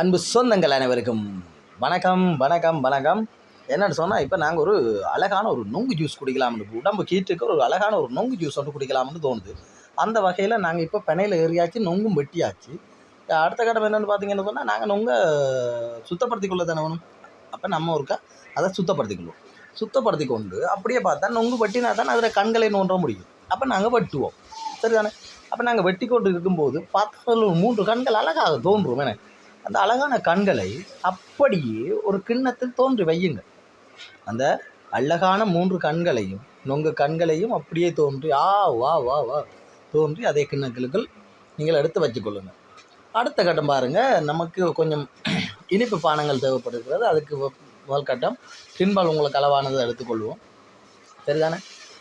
அன்பு சொந்தங்கள் அனைவருக்கும் வணக்கம் வணக்கம் வணக்கம். என்னென்னு சொன்னால் இப்போ நாங்கள் ஒரு அழகான ஒரு நொங்கு ஜூஸ் குடிக்கலாம்னு உடம்பு கீட்டுக்கு ஒரு அழகான ஒரு நொங்கு ஜூஸ் ஒன்று குடிக்கலாம்னு தோணுது. அந்த வகையில் நாங்கள் இப்போ பெனையில் ஏறியாச்சு நொங்கும் வெட்டியாச்சு. அடுத்த கட்டம் என்னென்னு பார்த்தீங்கன்னு சொன்னால் நாங்கள் நொங்கை சுத்தப்படுத்திக் கொள்ள தானே வேணும்? அப்போ நம்ம ஒருக்கா அதை சுத்தப்படுத்திக்கொள்வோம். சுத்தப்படுத்தி கொண்டு அப்படியே பார்த்தா நொங்கு வெட்டினா தான் அதில் கண்களை நோன்ற முடியும். அப்போ நாங்கள் வெட்டுவோம். சரிதானே? அப்போ நாங்கள் வெட்டி கொண்டு இருக்கும்போது பார்த்தா அதில் ஒரு மூன்று கண்கள் அழகாக தோன்றும். எனக்கு அந்த அழகான கண்களை அப்படியே ஒரு கிண்ணத்தில் தோன்றி வையுங்க அந்த அழகான மூன்று கண்களையும் நொங்கு கண்களையும் அப்படியே தோன்றி ஆ வா வா வா தோன்றி அதே கிண்ணங்களுக்குள் நீங்கள் எடுத்து வச்சுக்கொள்ளுங்கள் அடுத்த கட்டம் பாருங்கள் நமக்கு கொஞ்சம் இனிப்பு பானங்கள் தேவைப்படுகிறது. அதுக்கு முதல் கட்டம் பின்பால் உங்களுக்கு அளவானதை எடுத்துக்கொள்வோம் சரிதானே?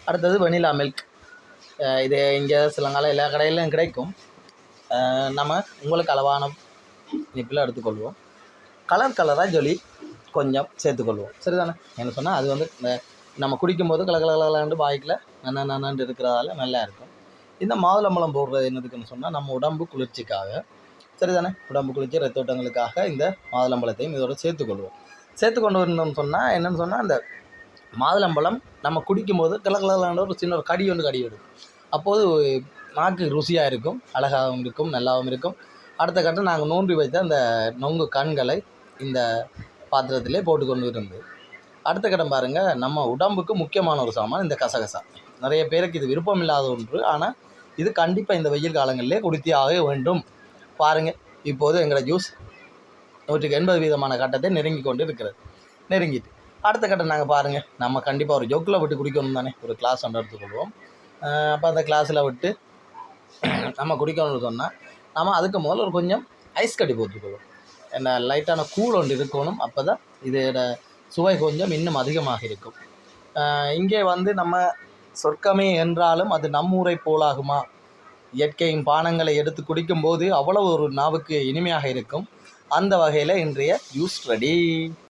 அடுத்தது வெனிலா மில்க். இது இங்கே சிலங்கால எல்லா கடையிலும் கிடைக்கும். நம்ம உங்களுக்கு அளவான இனிப்பில் எடுத்துக்கொள்வோம். கலர் கலராக ஜொலி கொஞ்சம் சேர்த்துக்கொள்வோம். சரிதானே? என்ன சொன்னால் அது வந்து இந்த நம்ம குடிக்கும்போது கல கல கலகலன்னு பாய்க்கில் நன்ன இருக்கிறதால நல்லா இருக்கும். இந்த மாதுளம்பழம் போடுறது என்னதுக்குன்னு சொன்னால் நம்ம உடம்பு குளிர்ச்சிக்காக சரிதானே? உடம்பு குளிர்ச்சி ரத்தோட்டங்களுக்காக இந்த மாதுளம்பழத்தையும் இதோட சேர்த்துக்கொள்வோம். சேர்த்துக்கொண்டு வரணும்னு சொன்னால் என்னென்னு சொன்னால் அந்த மாதுளம்பழம் நம்ம குடிக்கும்போது கலகலன்னு ஒரு சின்ன ஒரு கடி ஒன்று கடி எடுக்கும். அப்போது நாக்கு ருசியாக இருக்கும் அழகாகவும் இருக்கும் நல்லாவும் இருக்கும். அடுத்த கட்டம் நாங்கள் நோண்டி வைத்த அந்த நொங்கு கண்களை இந்த பாத்திரத்திலே போட்டுக்கொண்டு இருந்து. அடுத்த கட்டம் பாருங்கள் நம்ம உடம்புக்கு முக்கியமான ஒரு சாமான் இந்த கசகசா. நிறைய பேருக்கு இது விருப்பம் இல்லாத ஒன்று ஆனால் இது கண்டிப்பாக இந்த வெயில் காலங்களிலே குடித்தே ஆக வேண்டும். பாருங்கள் இப்போது எங்களோட ஜூஸ் நூற்றுக்கு எண்பது வீதமான கட்டத்தை நெருங்கி கொண்டு இருக்கிறது. நெருங்கிட்டு. அடுத்த கட்டம் நாங்கள் பாருங்கள் நம்ம கண்டிப்பாக ஒரு ஜொக்கில் விட்டு குடிக்கணும் தானே ஒரு கிளாஸ் ஒன்று எடுத்துக்கொள்வோம். அப்போ அந்த கிளாஸில் விட்டு நம்ம குடிக்கணும்னு சொன்னால் நாம் அதுக்கு முதல்ல ஒரு கொஞ்சம் ஐஸ் கட்டி போட்டுக்கணும் என்ன லைட்டான கூழ் ஒன்று இருக்கணும். அப்போ தான் இதோட சுவை கொஞ்சம் இன்னும் அதிகமாக இருக்கும். இங்கே வந்து நம்ம சொர்க்கமே என்றாலும் அது நம்மூரை போலாகுமா? இயற்கையின் பானங்களை எடுத்து குடிக்கும்போது அவ்வளவு ஒரு நாவுக்கு இனிமையாக இருக்கும். அந்த வகையில் இன்றைய ஜூஸ் ரெடி.